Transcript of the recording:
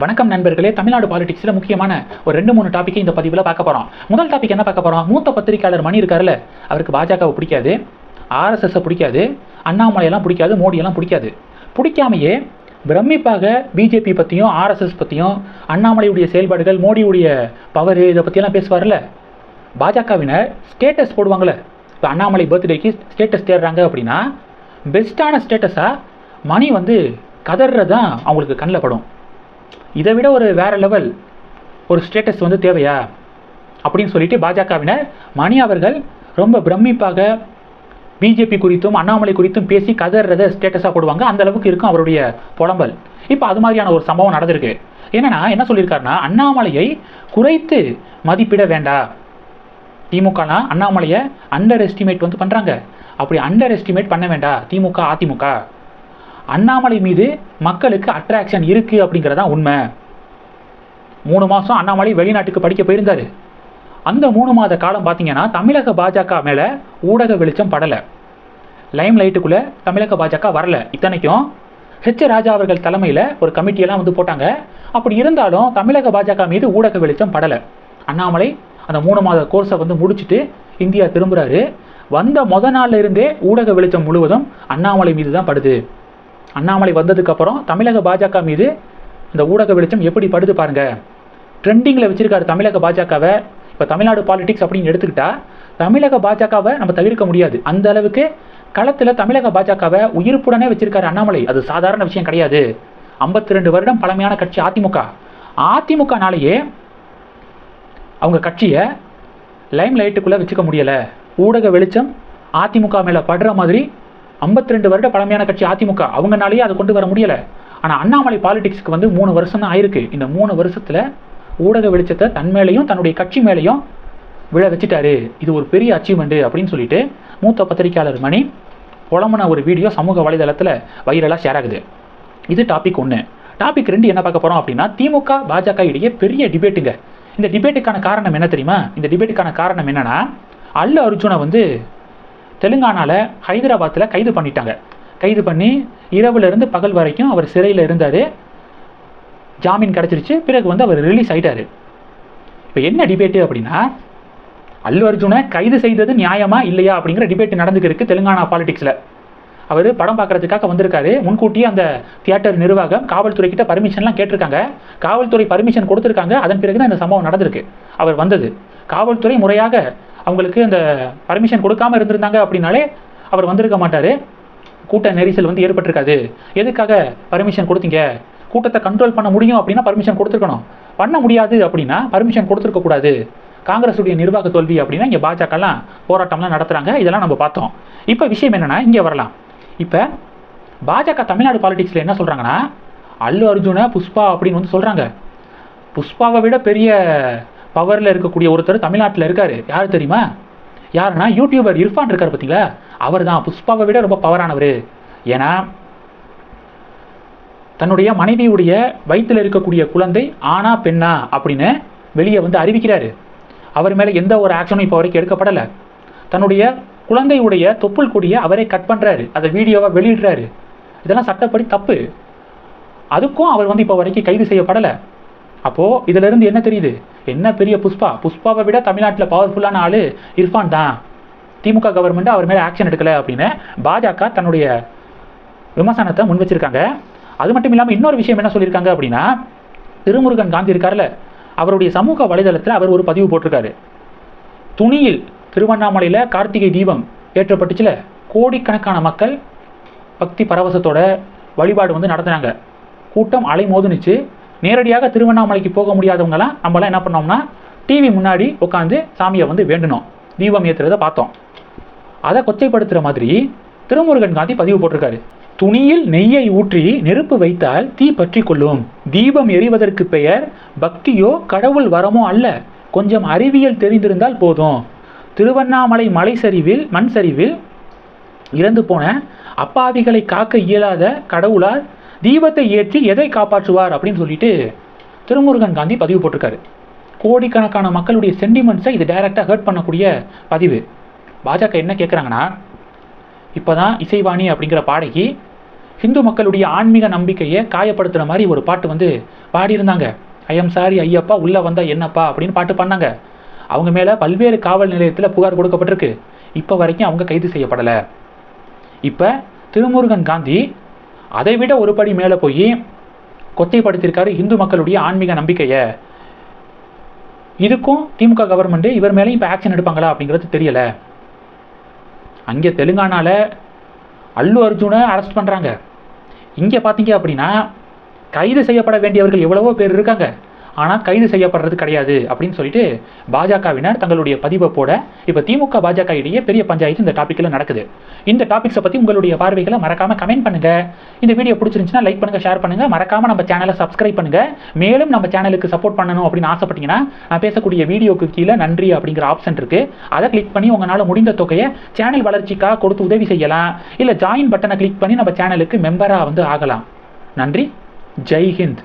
வணக்கம் நண்பர்களே. தமிழ்நாடு பாலிடிக்ஸில் முக்கியமான ஒரு ரெண்டு மூணு டாப்பிக்கை இந்த பதிவில் பார்க்க போகிறோம் முதல் டாபிக் என்ன பார்க்க போகிறோம் மூத்த பத்திரிகையாளர் மணி இருக்காருல்ல. அவருக்கு பாஜகவை பிடிக்காது. ஆர்எஸ்எஸ்ஸை பிடிக்காது. அண்ணாமலையெல்லாம் பிடிக்காது. மோடியெல்லாம் பிடிக்காது. பிடிக்காமையே பிரமிப்பாக பிஜேபி பற்றியும் ஆர்எஸ்எஸ் பற்றியும் அண்ணாமலையுடைய செயல்பாடுகள் மோடியுடைய பவர் இதை பற்றியெல்லாம் பேசுவார்ல பாஜகவினர் ஸ்டேட்டஸ் போடுவாங்கள்ல இப்போ அண்ணாமலை பர்த்டேக்கு ஸ்டேட்டஸ் தேடுறாங்க அப்படின்னா பெஸ்ட்டான ஸ்டேட்டஸாக மணி வந்து கதறது தான் அவங்களுக்கு கண்ணில் படும். இதை விட ஒரு வேறு லெவல் ஒரு ஸ்டேட்டஸ் வந்து தேவையா? அப்படின்னு சொல்லிட்டு பாஜகவினர் மணி அவர்கள் ரொம்ப பிரமிப்பாக பிஜேபி குறித்தும் அண்ணாமலை குறித்தும் பேசி கதறத ஸ்டேட்டஸாக போடுவாங்க. அந்த அளவுக்கு இருக்கும் அவருடைய புலம்பல். இப்போ அது மாதிரியான ஒரு சம்பவம் நடந்திருக்கு. என்னன்னா என்ன சொல்லியிருக்காருன்னா அண்ணாமலையை குறைத்து மதிப்பிட வேண்டாம் திமுகலாம் அண்ணாமலையை அண்டர் எஸ்டிமேட் வந்து பண்ணுறாங்க அப்படி அண்டர் எஸ்டிமேட் பண்ண வேண்டாம் திமுக அதிமுக. அண்ணாமலை மீது மக்களுக்கு அட்ராக்ஷன் இருக்குது அப்படிங்கிறதான் உண்மை. மூணு மாதம் அண்ணாமலை வெளிநாட்டுக்கு படிக்க போயிருந்தார். அந்த மூணு மாத காலம் பார்த்தீங்கன்னா தமிழக பாஜக மேலே ஊடக வெளிச்சம் படலை. லைம் லைட்டுக்குள்ளே தமிழக பாஜக வரல. இத்தனைக்கும் ஹெச் ராஜா அவர்கள் தலைமையில் ஒரு கமிட்டியெல்லாம் வந்து போட்டாங்க. அப்படி இருந்தாலும் தமிழக பாஜக மீது ஊடக வெளிச்சம் படலை. அண்ணாமலை அந்த மூணு மாத கோர்ஸை வந்து முடிச்சுட்டு இந்தியா திரும்புகிறாரு வந்த மொதல் நாள்ல இருந்தே ஊடக வெளிச்சம் முழுவதும் அண்ணாமலை மீது தான் படுது. அண்ணாமலை வந்ததுக்கப்புறம் தமிழக பாஜக மீது இந்த ஊடக வெளிச்சம் எப்படி படுது பாருங்க. ட்ரெண்டிங்கில் வச்சிருக்காரு தமிழக பாஜகவை. இப்போ தமிழ்நாடு பாலிடிக்ஸ் அப்படின்னு எடுத்துக்கிட்டா தமிழக பாஜகவை நம்ம தவிர்க்க முடியாது. அந்த அளவுக்கு களத்தில் தமிழக பாஜகவை உயிர்ப்புடனே வச்சிருக்காரு அண்ணாமலை. அது சாதாரண விஷயம் கிடையாது. ஐம்பத்தி ரெண்டு வருடம் பழமையான கட்சி அதிமுக. அதிமுகனாலேயே அவங்க கட்சியை லைம் லைட்டுக்குள்ளே வச்சுக்க முடியலை. ஊடக வெளிச்சம் அதிமுக மேலே படுற மாதிரி 52 ரெண்டு வருட பழமையான கட்சி அதிமுக. அவங்கனாலேயே அதை கொண்டு வர முடியலை. ஆனால் அண்ணாமலை பாலிடிக்ஸ்க்கு வந்து மூணு வருஷம் தான் ஆயிருக்கு. இந்த மூணு வருஷத்தில் ஊடக வெளிச்சத்தை தன் மேலேயும் தன்னுடைய கட்சி மேலேயும் விழ வச்சுட்டாரு. இது ஒரு பெரிய அச்சீவ்மெண்ட்டு அப்படின்னு சொல்லிட்டு மூத்த பத்திரிகையாளர் மணி புலம்புன ஒரு வீடியோ சமூக வலைதளத்தில் வைரலாக ஷேர் ஆகுது. இது டாபிக் ஒன்று டாபிக் ரெண்டு என்ன பார்க்க போகிறோம் அப்படின்னா திமுக பாஜக இடையே பெரிய டிபேட்டுங்க இந்த டிபேட்டுக்கான காரணம் என்ன தெரியுமா? இந்த டிபேட்டுக்கான காரணம் என்னென்னா அல்ல அர்ஜுனை வந்து தெலுங்கானால ஹைதராபாத்தில் கைது பண்ணிட்டாங்க. கைது பண்ணி இரவுலேருந்து பகல் வரைக்கும் அவர் சிறையில் இருந்தார். ஜாமீன் கிடச்சிருச்சு. பிறகு வந்து அவர் ரிலீஸ் ஆகிட்டார் இப்போ என்ன டிபேட்டு அப்படின்னா அல்லு அர்ஜுனை கைது செய்தது நியாயமா இல்லையா அப்படிங்கிற டிபேட் நடந்துக்கிருக்கு தெலுங்கானா பாலிடிக்ஸில் அவர் படம் பார்க்கறதுக்காக வந்திருக்காரு. முன்கூட்டியே அந்த தியேட்டர் நிர்வாகம் காவல்துறை கிட்ட பர்மிஷன்லாம் கேட்டிருக்காங்க. காவல்துறை பர்மிஷன் கொடுத்துருக்காங்க. அதன் பிறகு தான் இந்த சம்பவம் நடந்திருக்கு. அவர் வந்தது. காவல்துறை முறையாக அவங்களுக்கு இந்த பர்மிஷன் கொடுக்காம இருந்திருந்தாங்க அப்படின்னாலே அவர் வந்திருக்க மாட்டார். கூட்ட நெரிசல் வந்து ஏற்பட்டிருக்காது. எதுக்காக பர்மிஷன் கொடுத்தீங்க? கூட்டத்தை கண்ட்ரோல் பண்ண முடியும் அப்படின்னா பர்மிஷன் கொடுத்துருக்கணும். பண்ண முடியாது அப்படின்னா பர்மிஷன் கொடுத்துருக்கக்கூடாது காங்கிரஸுடைய நிர்வாக தோல்வி அப்படின்னா இங்கே பாஜகலாம் போராட்டம்லாம் நடத்துகிறாங்க இதெல்லாம் நம்ம பார்த்தோம். இப்போ விஷயம் என்னென்னா இங்கே வரலாம். இப்போ பாஜக தமிழ்நாடு பாலிடிக்ஸில் என்ன சொல்கிறாங்கன்னா அல்லு அர்ஜுனை புஷ்பா அப்படின்னு வந்து சொல்கிறாங்க புஷ்பாவை விட பெரிய பவரில் இருக்கக்கூடிய ஒருத்தர் தமிழ்நாட்டில் இருக்கார். யார் தெரியுமா? யாருன்னா யூடியூபர் இர்ஃபான் இருக்கார் பார்த்தீங்களா அவர் தான் புஷ்பாவை விட ரொம்ப பவரானவர் ஏன்னா தன்னுடைய மனைவியுடைய வயிற்றில் இருக்கக்கூடிய குழந்தை ஆனா பெண்ணா அப்படின்னு வெளியே வந்து அறிவிக்கிறாரு. அவர் மேலே எந்த ஒரு ஆக்ஷனும் இப்போ வரைக்கும் எடுக்கப்படலை. தன்னுடைய குழந்தையுடைய தொப்புள் கொடியை அவரே கட் பண்ணுறாரு அதை வீடியோவை வெளியிடுறாரு. இதெல்லாம் சட்டப்படி தப்பு. அதுக்கும் அவர் வந்து இப்போ வரைக்கும் கைது செய்யப்படலை. அப்போது இதிலிருந்து என்ன தெரியுது? என்ன பெரிய புஷ்பா? புஷ்பாவை விட தமிழ்நாட்டில் பவர்ஃபுல்லான ஆள் இர்ஃபான் தான். திமுக கவர்மெண்ட் அவர் மேலே ஆக்ஷன் எடுக்கலை அப்படின்னு பாஜக தன்னுடைய விமர்சனத்தை முன் வச்சிருக்காங்க. அது மட்டும் இல்லாமல் இன்னொரு விஷயம் என்ன சொல்லியிருக்காங்க அப்படின்னா திருமுருகன் காந்தி இருக்கார்ல அவருடைய சமூக வலைதளத்தில் அவர் ஒரு பதிவு போட்டிருக்காரு. துணியில் திருவண்ணாமலையில் கார்த்திகை தீபம் ஏற்றப்பட்டுச்சுல கோடிக்கணக்கான மக்கள் பக்தி பரவசத்தோட வழிபாடு வந்து நடத்துனாங்க. கூட்டம் அலை மோதுனுச்சு நேரடியாக திருவண்ணாமலைக்கு போக முடியாதவங்களாம் நம்மளாம் என்ன பண்ணோம்னா டிவி முன்னாடி உட்காந்து சாமியை வந்து வேண்டணும் தீபம் ஏற்றுறத பார்த்தோம். அதை கொச்சைப்படுத்துகிற மாதிரி திருமுருகன் காந்தி பதிவு போட்டிருக்காரு. துணியில் நெய்யை ஊற்றி நெருப்பு வைத்தால் தீ பற்றி கொள்ளும். தீபம் எரிவதற்கு பெயர் பக்தியோ கடவுள் வரமோ அல்ல. கொஞ்சம் அறிவியல் தெரிந்திருந்தால் போதும். திருவண்ணாமலை மலை சரிவில் மண் சரிவில் இறந்து போன அப்பாவிகளை காக்க இயலாத கடவுளால் தீபத்தை ஏற்றி எதை காப்பாற்றுவார் அப்படின்னு சொல்லிட்டு திருமுருகன் காந்தி பதிவு போட்டிருக்காரு. கோடிக்கணக்கான மக்களுடைய சென்டிமெண்ட்ஸை இது டைரெக்டாக ஹர்ட் பண்ணக்கூடிய பதிவு. பாஜக என்ன கேட்குறாங்கன்னா இப்போ தான் இசைவாணி அப்படிங்கிற பாடகி ஹிந்து மக்களுடைய ஆன்மீக நம்பிக்கையை காயப்படுத்துகிற மாதிரி ஒரு பாட்டு வந்து பாடியிருந்தாங்க. ஐயம் சாரி ஐயப்பா உள்ளே வந்தால் என்னப்பா? அப்படின்னு பாட்டு பண்ணாங்க அவங்க மேலே பல்வேறு காவல் நிலையத்தில் புகார் கொடுக்கப்பட்டிருக்கு. இப்போ வரைக்கும் அவங்க கைது செய்யப்படலை. இப்போ திருமுருகன் காந்தி அதை விட ஒரு படி மேலே போய் கொச்சைப்படுத்தியிருக்காரு இந்து மக்களுடைய ஆன்மீக நம்பிக்கையை. இதுக்கும் திமுக கவர்மெண்ட்டு இவர் மேலேயும் இப்போ ஆக்ஷன் எடுப்பாங்களா அப்படிங்கிறது தெரியலை. அங்கே தெலுங்கானாவில் அல்லு அர்ஜுனை அரெஸ்ட் பண்ணுறாங்க இங்கே பார்த்தீங்க அப்படின்னா கைது செய்யப்பட வேண்டியவர்கள் எவ்வளவோ பேர் இருக்காங்க. ஆனால் கைது செய்யப்படுறது கிடையாது அப்படின்னு சொல்லிட்டு பாஜகவினர் தங்களுடைய பதிவை போட இப்போ திமுக பாஜக இடையே பெரிய பஞ்சாயத்து இந்த டாப்பிக்கில் நடக்குது. இந்த டாபிக்ஸை பற்றி உங்களுடைய பார்வைகளை மறக்காமல் கமெண்ட் பண்ணுங்கள் இந்த வீடியோ பிடிச்சிருந்துச்சுன்னா லைக் பண்ணுங்கள் ஷேர் பண்ணுங்கள் மறக்காமல் நம்ம சேனலை சப்ஸ்கிரைப் பண்ணுங்கள் மேலும் நம்ம சேனலுக்கு சப்போர்ட் பண்ணணும் அப்படின்னு ஆசைப்பட்டீங்கன்னா நான் பேசக்கூடிய வீடியோக்கு கீழே நன்றி அப்படிங்கிற ஆப்ஷன் இருக்குது அதை கிளிக் பண்ணி உங்களால் முடிந்த தொகையை சேனல் வளர்ச்சிக்காக கொடுத்து உதவி செய்யலாம். இல்லை ஜாயின் பட்டனை கிளிக் பண்ணி நம்ம சேனலுக்கு மெம்பராக வந்து ஆகலாம். நன்றி. ஜெய் ஹிந்த்.